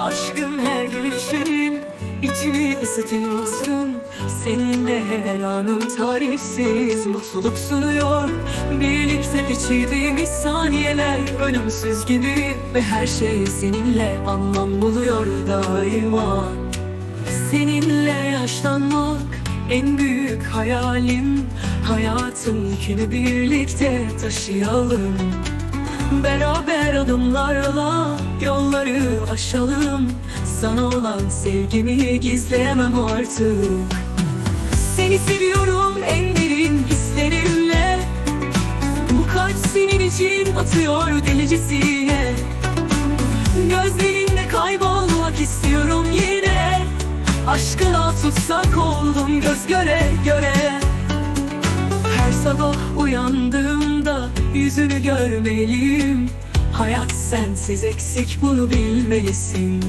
Aşkım her gülüşün içimi ısıtıyorsun. Seninle her anım tarifsiz mutluluk sunuyor. Birlikte geçirdiğimiz saniyeler ölümsüz gibi Ve her şey seninle anlam buluyor daima. Seninle yaşlanmak en büyük hayalim. Hayatın yükünü birlikte taşıyalım Beraber adımlarla yolları aşalım. Sana olan sevgimi gizleyemem artık. Seni seviyorum en derin hislerimle. Bu kalp senin için atıyor delicesine. Gözlerinde kaybolmak istiyorum yine. Aşkına tutsak oldum göz göre göre sabah uyandığımda yüzünü görmeliyim. Hayat sensiz eksik bunu bilmelisin.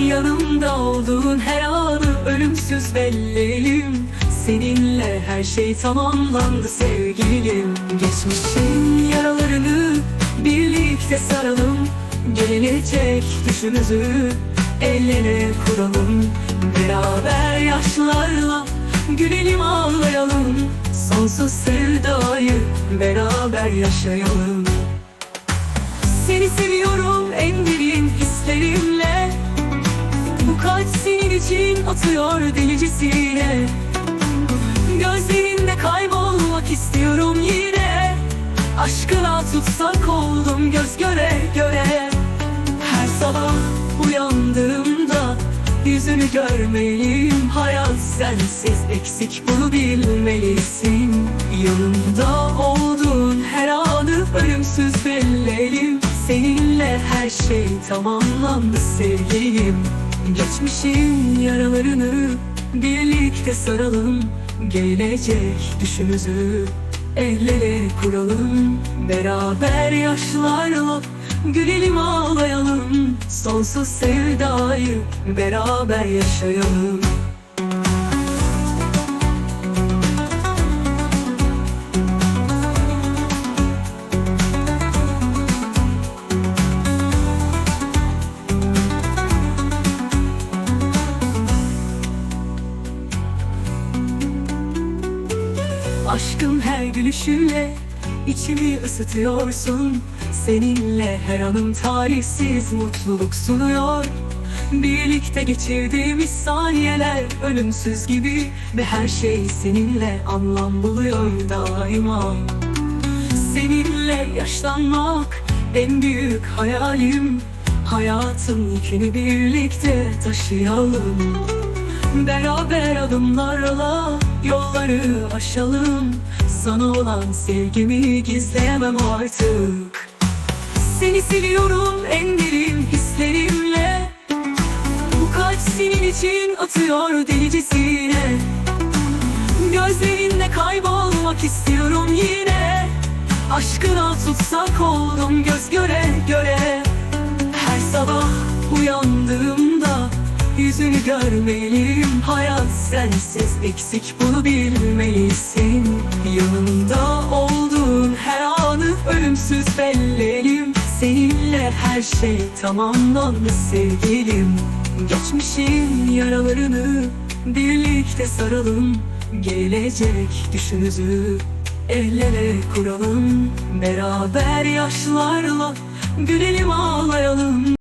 Yanımda olduğun her anı ölümsüz belleğim Seninle her şey tamamlandı sevgilim. Geçmişin yaralarını birlikte saralım. Gelecek düşünüzü el ele kuralım. Beraber yaşlarla gülelim ağlayalım. Sonsuz sevdayı beraber yaşayalım. Seni seviyorum en derin hislerimle. Bu kalp senin için atıyor delicesine. Gözlerinde kaybolmak istiyorum yine. Aşkına tutsak oldum göz göre göre Yüzünü görmeliyim Hayat sensiz eksik bunu bilmelisin. Yanımda olduğun her anı ölümsüz belleğim. Seninle her şey tamamlandı sevgilim. Geçmişin yaralarını birlikte saralım. Gelecek düşümüzü el ele kuralım. Beraber yaşlarla gülelim ağlayalım. Sonsuz sevdayı beraber yaşayalım. Aşkım her gülüşünle içimi ısıtıyorsun Seninle her anım tarihsiz mutluluk sunuyor. Birlikte geçirdiğimiz saniyeler ölümsüz gibi Ve her şey seninle anlam buluyor daima. Seninle yaşlanmak en büyük hayalim. Hayatın yükünü birlikte taşıyalım. Beraber adımlarla yolları aşalım. Sana olan sevgimi gizleyemem artık Seni seviyorum en derin hislerimle. Bu kalp senin için atıyor delicesine. Gözlerinde kaybolmak istiyorum yine. Aşkına tutsak oldum göz göre göre. Her sabah uyandığımda Yüzünü görmeliyim. Hayat sensiz eksik bunu bilmelisin. Yanımda her şey tamamlandı sevgilim. Geçmişin yaralarını birlikte saralım. Gelecek düşünüzü el ele kuralım. Beraber yaşlarla gülelim ağlayalım